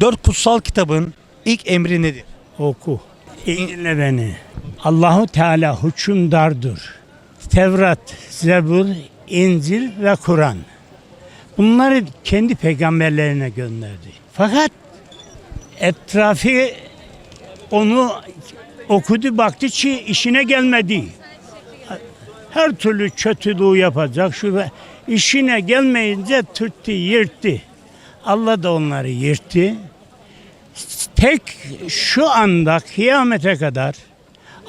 Dört kutsal kitabın ilk emri nedir? Oku. İyi beni. Allahu Teala hükümdardır. Tevrat, Zebur, İncil ve Kur'an. Bunları kendi peygamberlerine gönderdi. Fakat etrafı onu okudu baktı ki işine gelmedi. Her türlü kötülüğü yapacak şu işine gelmeyince türttü, yırttı. Allah da onları yırttı. Tek şu anda kıyamete kadar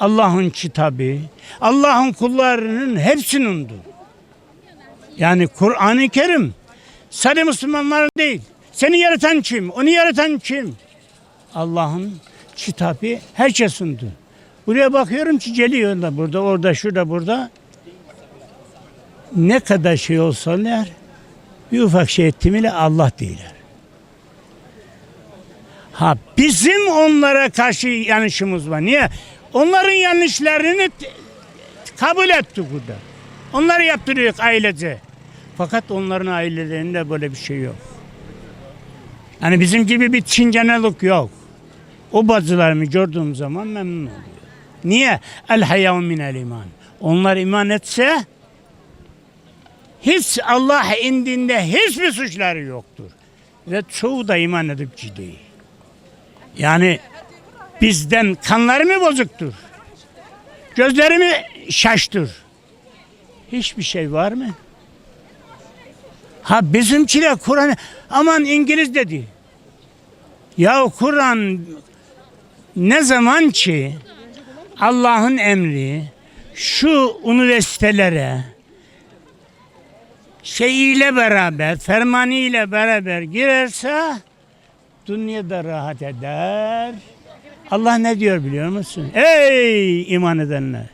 Allah'ın kitabı, Allah'ın kullarının hepsinindir. Yani Kur'an-ı Kerim sadece Müslümanların değil. Seni yaratan kim? Onu yaratan kim? Allah'ın kitabı herkesindir. Buraya bakıyorum ki geliyor da burada, orada, şurada, burada. Ne kadar şey olsalar bir ufak şey ettim ile Allah değiller. Ha bizim onlara karşı yanlışımız var. Niye? Onların yanlışlarını kabul ettik burada. Onları yaptırıyoruz ailece. Fakat onların ailelerinde böyle bir şey yok. Yani bizim gibi bir çingenelik yok. O bacılarımı gördüğüm zaman memnun oluyor. Niye? El hayav minel iman. Onlar iman etse hiç Allah indinde hiçbir suçları yoktur. Ve çoğu da iman edip ciddi. Yani bizden kanları mı bozuktur? Gözleri mi şaştır? Hiçbir şey var mı? Ha bizimkiler Kur'an aman İngiliz dedi. Ya Kur'an ne zaman ki Allah'ın emri şu üniversitelere şeyiyle beraber, fermanıyla beraber girerse dünyada rahat eder. Allah ne diyor biliyor musun? Ey iman edenler!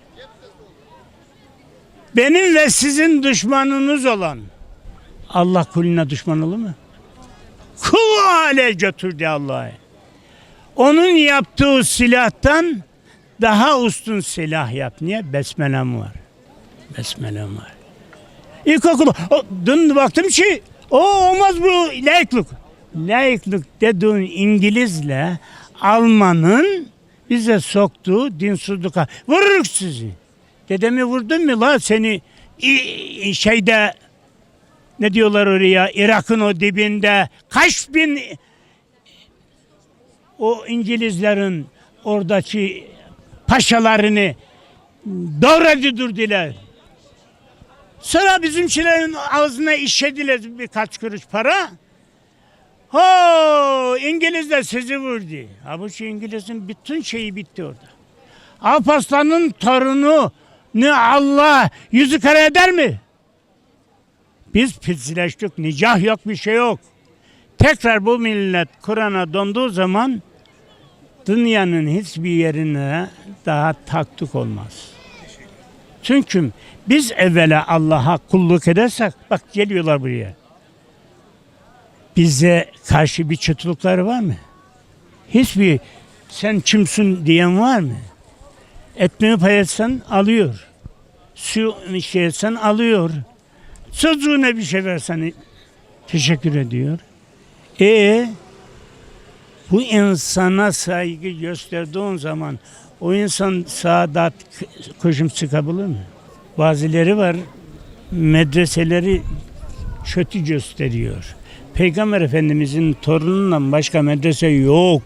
Benim ve sizin düşmanınız olan Allah kuluna düşman olur mu? Kul hale götürdü Allah'ı. Onun yaptığı silahtan daha üstün silah yap. Niye? Besmelem var. Besmelem var. İlkokulu. O, dün baktım ki o olmaz bu laiklik. Laiklik dediğin İngilizle Alman'ın bize soktuğu dinsizlik. Vururuk sizi. Dedemi vurdun mu la seni şeyde ne diyorlar oraya Irak'ın o dibinde kaç bin o İngilizlerin oradaki paşalarını doğradı durdular. Sonra bizimkilerin ağzına işediler birkaç kuruş para. Ho İngiliz de sizi vurdu. Halbuki İngiliz'in bütün şeyi bitti orada. Alparslan'ın torunu ne Allah yüzü kara eder mi? Biz pisleştik, nicah yok bir şey yok. Tekrar bu millet Kur'an'a donduğu zaman dünyanın hiçbir yerine daha taktuk olmaz. Çünkü biz evvela Allah'a kulluk edersek, bak geliyorlar buraya. Bize karşı bir kötülükleri var mı? Hiçbir sen kimsin diyen var mı? Ekmeği paylaşsan alıyor. Su şey etsen alıyor. Çocuğuna bir şey versen teşekkür ediyor. E bu insana saygı gösterdiğin zaman o insan saadat koşum çıkabilir mi? Bazıları var medreseleri kötü gösteriyor. Peygamber Efendimizin torunundan başka medrese yok.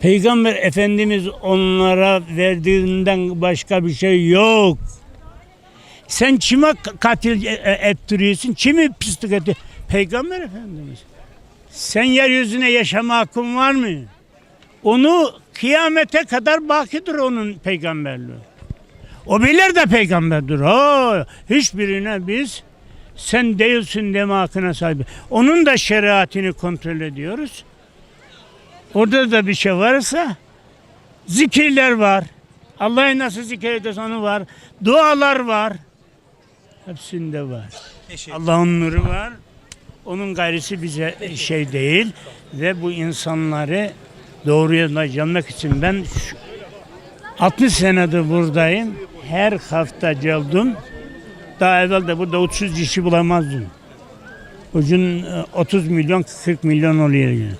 Peygamber Efendimiz onlara verdiğinden başka bir şey yok. Sen kime katil e- e- ettiriyorsun? Kimi pislik ettiriyorsun? Peygamber Efendimiz. Sen yeryüzüne yaşama hakkın var mı? Onu kıyamete kadar bakidir onun peygamberliği. O bilir de peygamberdir. Ha, hiçbirine biz sen değilsin deme hakkına sahip. Onun da şeriatini kontrol ediyoruz. Orada da bir şey varsa zikirler var. Allah'ı nasıl zikir edersen onu var. Dualar var. Hepsinde var. Allah'ın nuru var. Onun gayrisi bize şey değil ve bu insanları doğru yola gelmek için ben şu- 60 senedir buradayım. Her hafta geldim. Daha evvel de burada 30 kişi bulamazdım. Ucun e, 30 milyon 40 milyon oluyor yani.